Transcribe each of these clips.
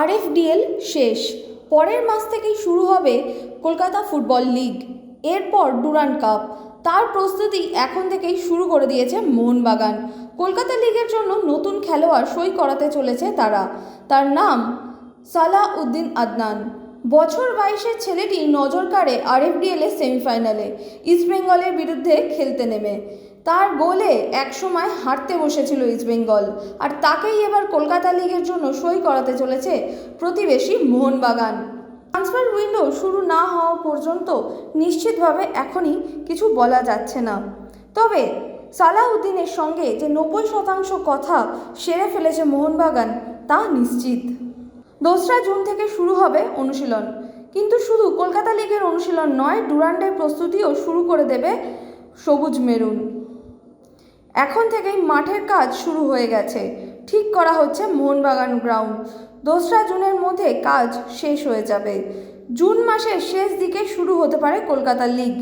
RFDL শেষ। পরের মাস থেকেই শুরু হবে কলকাতা ফুটবল লিগ। এরপর ডুরান্ড কাপ। তার প্রস্তুতি এখন থেকেই শুরু করে দিয়েছে মোহনবাগান। কলকাতা লিগের জন্য নতুন খেলোয়াড় সই করাতে চলেছে তারা। তার নাম সালা উদ্দিন আদনান। বছর বাইশের ছেলেটি নজর কাড়ে আরএফডিএল এর সেমিফাইনালে। ইস্টবেঙ্গলের বিরুদ্ধে খেলতে নেমে। তার গোলে একসময় হারতে বসেছিল ইস্টবেঙ্গল আর তাকেই এবার কলকাতা লিগের জন্য সই করাতে চলেছে প্রতিবেশী মোহনবাগান। ট্রান্সফার উইন্ডো শুরু না হওয়া পর্যন্ত নিশ্চিতভাবে এখনই কিছু বলা যাচ্ছে না। তবে সালাউদ্দিনের সঙ্গে যে নব্বই শতাংশ কথা সেরে ফেলেছে মোহনবাগান, তা নিশ্চিত। দোসরা জুন থেকে শুরু হবে অনুশীলন, কিন্তু শুধু কলকাতা লিগের অনুশীলন নয়, ডুরান্ডের প্রস্তুতিও শুরু করে দেবে সবুজ মেরুন। এখন থেকেই মাঠের কাজ শুরু হয়ে গেছে। ঠিক করা হচ্ছে মোহনবাগান গ্রাউন্ড। দোসরা জুনের মধ্যে কাজ শেষ হয়ে যাবে। জুন মাসের শেষ দিকে শুরু হতে পারে কলকাতা লিগ।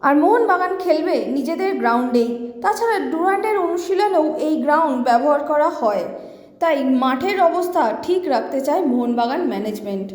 আর মোহনবাগান খেলবে নিজেদের গ্রাউন্ডেই। তাছাড়া ডুরান্ডের অনুশীলনেও এই গ্রাউন্ড ব্যবহার করা হয়। তাই মাঠের অবস্থা ঠিক রাখতে চায় মোহনবাগান ম্যানেজমেন্ট।